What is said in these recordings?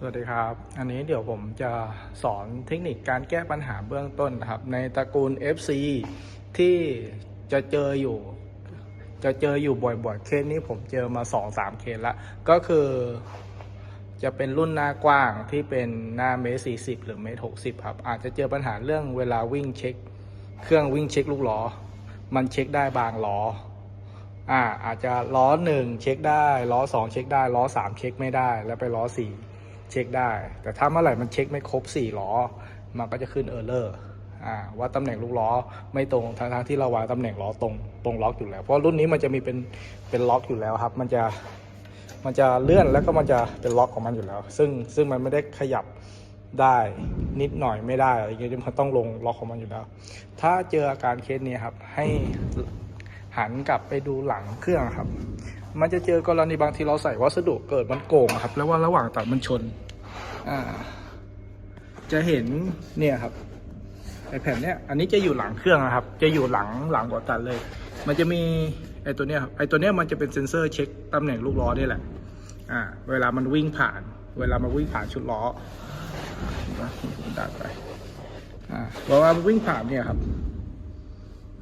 สวัสดีครับ อันนี้เดี๋ยวผมจะสอนเทคนิคการแก้ปัญหาเบื้องต้นนะครับ ในตระกูล FC ที่จะเจออยู่ จะเจออยู่บ่อยๆ เคสนี้ผมเจอมา 2-3 เคสละ ก็คือจะเป็นรุ่นหน้ากว้างที่เป็นหน้าเมตรสี่สิบหรือเมตรหกสิบครับ อาจจะเจอปัญหาเรื่องเวลาวิ่งเช็ค เครื่องวิ่งเช็คลูกล้อ มันเช็คได้บางล้ออ่าอาจจะล้อหนึ่งเช็คได้ล้อสองเช็คได้ล้อสามเช็คไม่ได้แล้วไปล้อสี่ เช็คได้ แต่ถ้าเมื่อไหร่มันเช็คไม่ครบสี่ล้อ มันก็จะขึ้นเออร์เลอร์ว่าตำแหน่งลูกล้อไม่ตรงทั้งทที่เราวางตำแหน่งล้อตรงตรงล็อกอยู่แล้ว เพราะรุ่นนี้มันจะมีเป็นเป็นล็อกอยู่แล้วครับ มันจะมันจะเลื่อนแล้วก็มันจะเป็นล็อกของมันอยู่แล้ว ซึ่งซึ่งมันไม่ได้ขยับได้นิดหน่อยไม่ได้อะไรอย่างเงี้ยมันต้องลงล็อกของมันอยู่แล้ว ถ้าเจออาการเคสนี้ครับให้หันกลับไปดูหลังเครื่องครับ มันจะเจอกรณีบางทีเราใส่วัสดุเกิดมันโก่งครับ แล้วว่าระหว่างตัดมันชน อ่า จะเห็นเนี่ยครับไอแผ่นเนี้ยอันนี้จะอยู่หลังเครื่องนะครับ จะอยู่หลังหลังหัวตัดเลย มันจะมีไอตัวเนี้ยครับไอตัวเนี้ยมันจะเป็นเซ็นเซอร์เช็คตำแหน่งลูกล้อนี่แหละ อ่า เวลามันวิ่งผ่าน เวลามันวิ่งผ่านชุดล้อดัดไป อ่าเวลามันวิ่งผ่านเนี่ยครับ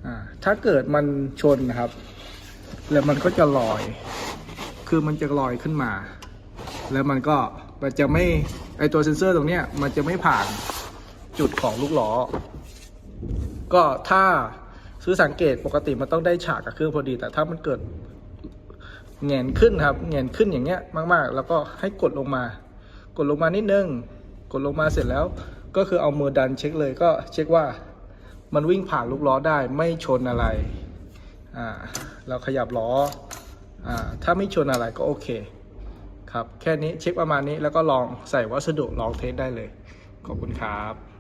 อ่า ถ้าเกิดมันชนนะครับ แล้วมันก็จะลอย คือมันจะลอยขึ้นมา แล้วมันก็มันจะไม่ไอตัวเซ็นเซอร์ตรงเนี้ยมันจะไม่ผ่านจุดของลูกล้อ ก็ถ้าซื้อสังเกตปกติมันต้องได้ฉากกับเครื่องพอดี แต่ถ้ามันเกิดแงนขึ้นครับแงนขึ้นอย่างเงี้ยมาก ๆ แล้วก็ให้กดลงมา กดลงมานิดนึง กดลงมาเสร็จแล้ว ก็คือเอามือดันเช็คเลยก็เช็คว่ามันวิ่งผ่านลูกล้อได้ไม่ชนอะไร อ่าเราขยับล้ออ่าถ้าไม่ชนอะไรก็โอเคครับแค่นี้เช็คประมาณนี้แล้วก็ลองใส่วัสดุลองเทสได้เลย ขอบคุณครับ